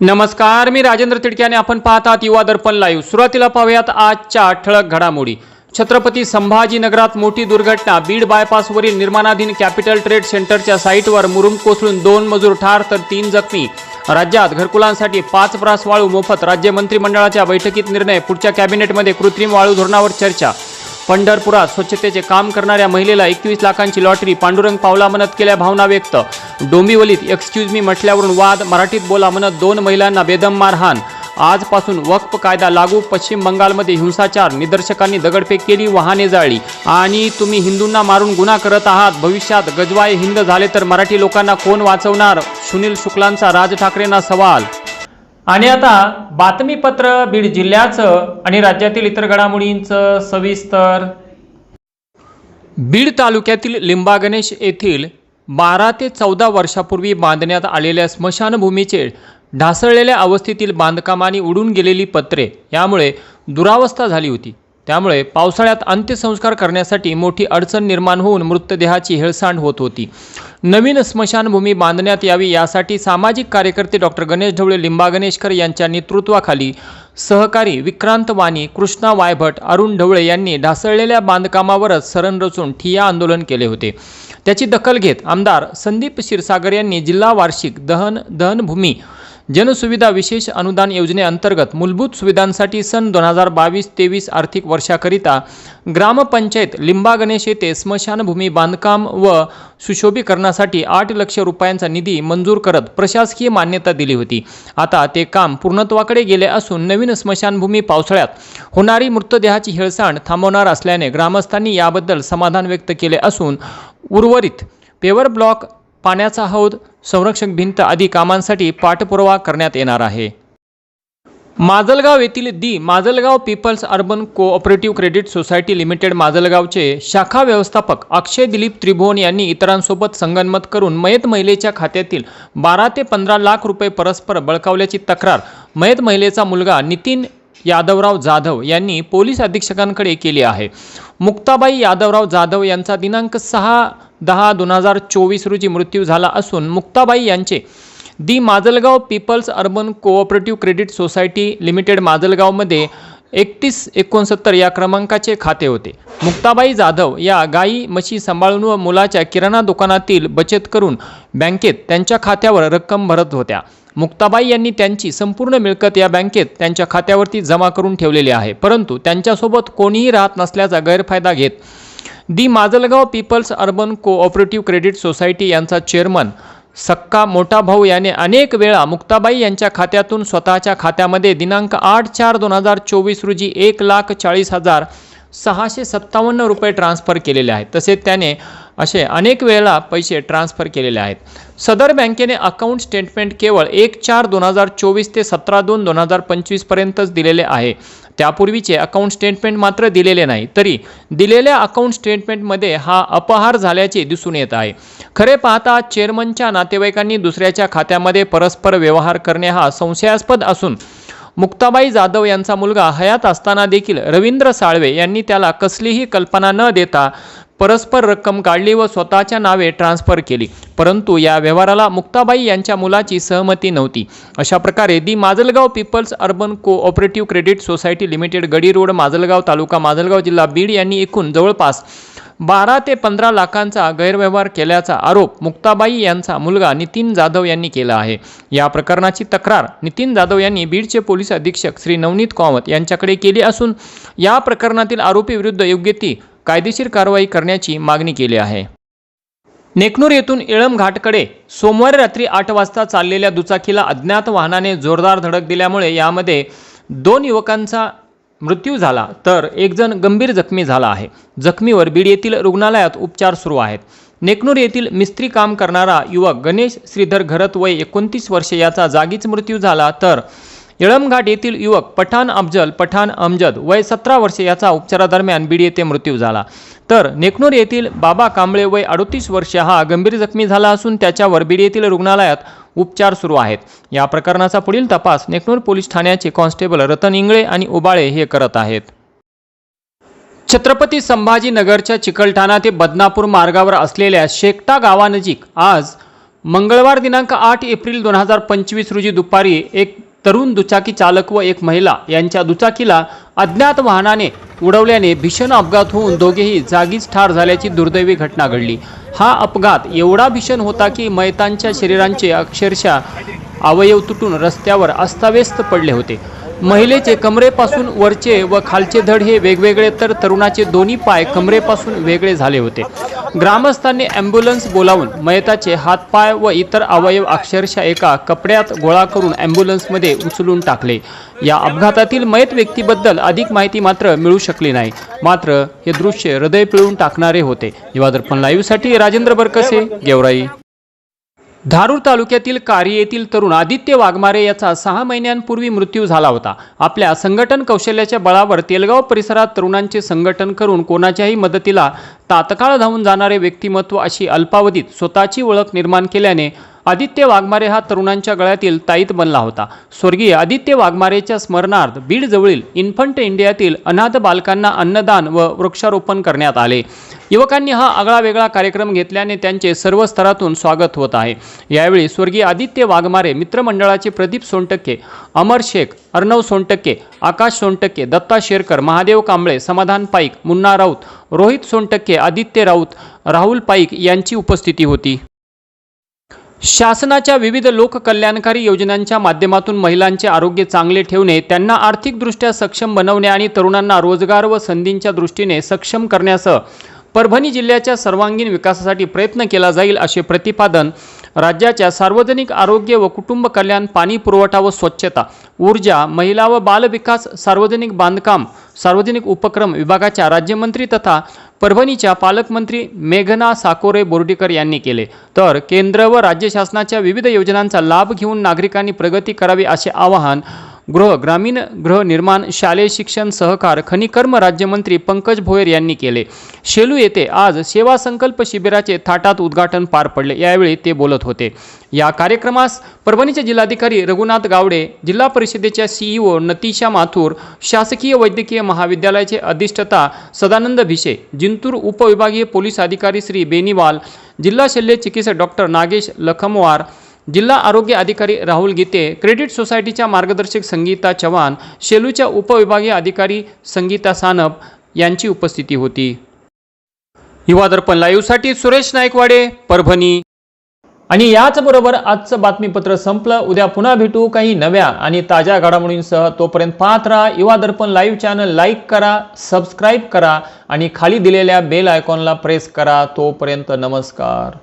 नमस्कार मी राजेंद्र तिडक्याने आपण पाहतात युवा दर्पण लाईव्ह सुरुवातीला पाहूयात आजच्या ठळक घडामोडी. छत्रपती संभाजीनगरात मोठी दुर्घटना. बीड बायपासवरील निर्माणाधीन कॅपिटल ट्रेड सेंटरच्या साईटवर मुरुम कोसळून दोन मजूर ठार तर तीन जखमी. राज्यात घरकुलांसाठी पाच ब्रास वाळू मोफत राज्य मंत्रिमंडळाच्या बैठकीत निर्णय. पुढच्या कॅबिनेटमध्ये कृत्रिम वाळू धोरणावर चर्चा. पंढरपुरात स्वच्छतेचे काम करणाऱ्या महिलेला एकवीस लाखांची लॉटरी. पांडुरंग पावला म्हणत केल्या भावना व्यक्त. डोंबिवलीत एक्सक्यूज मी म्हटल्यावरून वाद. मराठीत बोला म्हणत दोन महिलांना बेदम मारहाण. आजपासून वक्फ कायदा लागू पश्चिम बंगालमध्ये हिंसाचार निदर्शकांनी दगडफेक केली वाहने जाळली. आणि तुम्ही हिंदूंना मारून गुन्हा करत आहात. भविष्यात गजवाय हिंद झाले तर मराठी लोकांना कोण वाचवणार? सुनील शुक्लांचा राज ठाकरेंना सवाल. आणि आता बातमीपत्र बीड जिल्ह्याचं आणि राज्यातील इतर घडामोडींचं सविस्तर. बीड तालुक्यातील लिंबागणेश येथील बारा ते चौदा वर्षापूर्वी बांधण्यात आलेल्या स्मशानभूमीचे ढासळलेल्या अवस्थेतील बांधकामाने उडून गेलेली पत्रे यामुळे दुरावस्था झाली होती. त्यामुळे पावसाळ्यात अंत्यसंस्कार करण्यासाठी मोठी अडचण निर्माण होऊन मृतदेहाची हेळसांड होत होती. नवीन स्मशानभूमी बांधण्यात यावी यासाठी सामाजिक कार्यकर्ते डॉक्टर गणेश ढवळे लिंबा गणेशकर यांच्या नेतृत्वाखाली सहकारी विक्रांत वाणी कृष्णा वायभट अरुण ढवळे यांनी ढासळलेल्या बांधकामावरच सरण रचून ठिया आंदोलन केले होते. त्याची दखल घेत आमदार संदीप क्षीरसागर यांनी जिल्हा वार्षिक दहन दहनभूमी जनसुविधा विशेष अनुदान योजनेअंतर्गत मूलभूत सुविधांसाठी सन दोन हजार बावीस तेवीस आर्थिक वर्षाकरिता ग्रामपंचायत लिंबा गणेश येथे स्मशानभूमी बांधकाम व सुशोभीकरणासाठी आठ लक्ष रुपयांचा निधी मंजूर करत प्रशासकीय मान्यता दिली होती. आता ते काम पूर्णत्वाकडे गेले असून नवीन स्मशानभूमी पावसाळ्यात होणारी मृतदेहाची हेळसांड थांबवणार असल्याने ग्रामस्थांनी याबद्दल समाधान व्यक्त केले असून उर्वरित पेवर ब्लॉक पाण्याचा हौद संरक्षक भिंत आदी कामांसाठी पाठपुरावा करण्यात येणार आहे. माजलगाव येथील the Majalgaon peoples urban cooperative credit society limited माजलगावचे शाखा व्यवस्थापक अक्षय दिलीप त्रिभुवन यांनी इतरांसोबत संगनमत करून मयत महिलेच्या खात्यातील बारा ते पंधरा लाख रुपये परस्पर बळकावल्याची तक्रार मयत महिलेचा मुलगा नितीन यादवराव जाधव यांनी पोलीस अधीक्षकांकडे केली आहे. मुक्ताबाई यादवराव जाधव यांचा दिनांक सहा दहा दोन हजार चोवीस रोजी मृत्यू झाला असून मुक्ताबाई यांचे the Majalgaon peoples urban cooperative credit society limited माजलगावमध्ये एकतीस एकोणसत्तर या क्रमांकाचे खाते होते. मुक्ताबाई जाधव या गाई म्हशी सांभाळून व मुलाच्या किराणा दुकानातील बचत करून बँकेत त्यांच्या खात्यावर रक्कम भरत होत्या. मुक्ताबाई यांनी त्यांची संपूर्ण मिळकत या बँकेत त्यांच्या खात्यावरती जमा करून ठेवलेली आहे. परंतु त्यांच्यासोबत कोणीही राहत नसल्याचा गैरफायदा घेत the Majalgaon peoples urban cooperative credit society यांचा चेअरमन सक्का मोठा भाऊ याने अनेक वेळा मुक्ताबाई यांच्या खात्यातून स्वतःच्या खात्यामध्ये दिनांक आठ चार दोन हजार चोवीस रोजी एक लाख चाळीस हजार सहाशे सत्तावन्न रुपये ट्रान्स्फर केलेले आहेत. तसेच त्याने असे अनेक वेळेला पैसे ट्रान्स्फर केलेले आहेत. सदर बँकेने अकाउंट स्टेटमेंट केवळ एक चार दोन हजार चोवीस ते सतरा दोन दोन हजार पंचवीसपर्यंतच दिलेले आहे. त्यापूर्वीचे अकाउंट स्टेटमेंट मात्र दिलेले नाही. तरी दिलेल्या अकाउंट स्टेटमेंटमध्ये हा अपहार झाल्याचे दिसून येत आहे. खरे पाहता चेअरमनच्या नातेवाईकांनी दुसऱ्याच्या खात्यामध्ये परस्पर व्यवहार करणे हा संशयास्पद असून मुक्ताबाई जाधव यांचा मुलगा हयात असताना देखील रवींद्र साळवे यांनी त्याला कसलीही कल्पना न देता परस्पर रक्कम काढली व स्वतःच्या नावे ट्रान्स्फर केली. परंतु या व्यवहाराला मुक्ताबाई यांच्या मुलाची सहमती नव्हती. अशा प्रकारे the Majalgaon peoples urban cooperative credit society limited गडी रोड माजलगाव तालुका माजलगाव जिल्हा बीड यांनी एकूण जवळपास बारा ते पंधरा लाखांचा गैरव्यवहार केल्याचा आरोप मुक्ताबाई यांचा मुलगा नितीन जाधव यांनी केला आहे. या प्रकरणाची तक्रार नितीन जाधव यांनी बीडचे पोलीस अधीक्षक श्री नवनीत कामत यांच्याकडे केली असून या प्रकरणातील आरोपीविरुद्ध योग्य ती कायदेशीर कारवाई करण्याची मागणी केली आहे. नेकनूर येथून इळम घाटकडे सोमवारी रात्री आठ वाजता चाललेल्या दुचाकीला अज्ञात वाहनाने जोरदार धडक दिल्यामुळे यामध्ये दोन युवकांचा मृत्यू झाला तर एकजण गंभीर जखमी झाला आहे. जखमीवर बीड येथील रुग्णालयात उपचार सुरू आहेत. नेकनूर येथील मिस्त्री काम करणारा युवक गणेश श्रीधर घरत वय एकोणतीस वर्षे याचा जागीच मृत्यू झाला तर इळमघाट येथील युवक पठाण अफजल पठाण अमजद वय सतरा वर्षे याचा उपचारादरम्यान बीड येथे मृत्यू झाला. तर नेकनूर येथील बाबा कांबळे वय अडतीस वर्षे हा गंभीर जखमी झाला असून त्याच्यावर बीड येथील रुग्णालयात उपचार सुरू आहेत. या प्रकरणाचा पुढील तपास नेकनूर पोलीस ठाण्याचे कॉन्स्टेबल रतन इंगळे आणि उबाळे हे करत आहेत. छत्रपती संभाजीनगरच्या चिकलठाणा ते बदनापूर मार्गावर असलेल्या शेकटा गावानजीक आज मंगळवार दिनांक आठ एप्रिल दोन हजार पंचवीस रोजी दुपारी एक तरुण दुचाकी चालक व एक महिला यांच्या दुचाकीला अज्ञात वाहनाने उडवल्याने भीषण अपघात होऊन दोघेही जागीच ठार झाल्याची दुर्दैवी घटना घडली. हा अपघात एवढा भीषण होता की मयतांच्या शरीरांचे अक्षरशः अवयव तुटून रस्त्यावर अस्ताव्यस्त पडले होते. महिलेचे कमरेपासून वरचे व खालचे धड हे वेगवेगळे तर तरुणाचे दोन्ही पाय कमरेपासून वेगळे झाले होते. ग्रामस्थांनी ॲम्ब्युलन्स बोलावून मयताचे हातपाय व इतर अवयव अक्षरशः एका कपड्यात गोळा करून ॲम्ब्युलन्समध्ये उचलून टाकले. या अपघातातील मयत व्यक्तीबद्दल अधिक माहिती मात्र मिळू शकली नाही. मात्र हे दृश्य हृदय पिळून टाकणारे होते. युवा लाईव्हसाठी राजेंद्र बरकसे गेवराई. धारूर तालुक्यातील कारी येथील तरुण आदित्य वाघमारे याचा सहा महिन्यांपूर्वी मृत्यू झाला होता. आपल्या संघटन कौशल्याच्या बळावर तेलगाव परिसरात तरुणांचे संघटन करून कोणाच्याही मदतीला तात्काळ धावून जाणारे व्यक्तिमत्व अशी अल्पावधीत स्वतःची ओळख निर्माण केल्याने आदित्य वाघमारे हा तरुणांच्या गळ्यातील ताईत बनला होता. स्वर्गीय आदित्य वाघमारेच्या स्मरणार्थ बीडजवळील इन्फंट इंडियातील अनाथ बालकांना अन्नदान व वृक्षारोपण करण्यात आले. युवकांनी हा आगळा वेगळा कार्यक्रम घेतल्याने त्यांचे सर्व स्तरातून स्वागत होत आहे. यावेळी स्वर्गीय आदित्य वाघमारे मित्रमंडळाचे प्रदीप सोनटक्के अमर शेख अर्णव सोनटक्के आकाश सोनटक्के दत्ता शेरकर महादेव कांबळे समाधान पाईक मुन्ना राऊत रोहित सोनटक्के आदित्य राऊत राहुल पाईक यांची उपस्थिती होती. शासनाच्या विविध लोककल्याणकारी योजनांच्या माध्यमातून महिलांचे आरोग्य चांगले ठेवणे त्यांना आर्थिकदृष्ट्या सक्षम बनवणे आणि तरुणांना रोजगार व संधींच्या दृष्टीने सक्षम करण्यासह परभणी जिल्ह्याच्या सर्वांगीण विकासासाठी प्रयत्न केला जाईल असे प्रतिपादन राज्याच्या सार्वजनिक आरोग्य व कुटुंब कल्याण पाणी पुरवठा व स्वच्छता ऊर्जा महिला व बालविकास सार्वजनिक बांधकाम सार्वजनिक उपक्रम विभागाच्या राज्यमंत्री तथा परभणीच्या पालकमंत्री मेघना साकोरे बोर्डीकर यांनी केले. तर केंद्र व राज्य शासनाच्या विविध योजनांचा लाभ घेऊन नागरिकांनी प्रगती करावी असे आवाहन गृह ग्रामीण गृहनिर्माण शालेय शिक्षण सहकार खनिकर्म राज्यमंत्री पंकज भोयर यांनी केले. शेलू येथे आज सेवा संकल्प शिबिराचे थाटात उद्घाटन पार पडले. यावेळी ते बोलत होते. या कार्यक्रमास परभणीचे जिल्हाधिकारी रघुनाथ गावडे जिल्हा परिषदेच्या सीईओ नतीशा माथूर शासकीय वैद्यकीय महाविद्यालयाचे अधिष्ठता सदानंद भिशे जिंतूर उपविभागीय पोलीस अधिकारी श्री बेनीवाल जिल्हा शल्य चिकित्सक डॉक्टर नागेश लखमवार जिल्हा आरोग्य अधिकारी राहुल गीते क्रेडिट सोसायटीच्या मार्गदर्शक संगीता चव्हाण शेलूच्या उपविभागीय अधिकारी संगीता सानप यांची उपस्थिती होती. युवा दर्पण लाईव्हसाठी सुरेश नायकवाडे परभणी. आणि याचबरोबर आजचं बातमीपत्र संपलं. उद्या पुन्हा भेटू काही नव्या आणि ताज्या घडामोडींसह. तोपर्यंत पाहत राहा Yuva Darpan live channel like करा सबस्क्राईब करा आणि खाली दिलेल्या बेल आयकॉनला प्रेस करा. तोपर्यंत नमस्कार.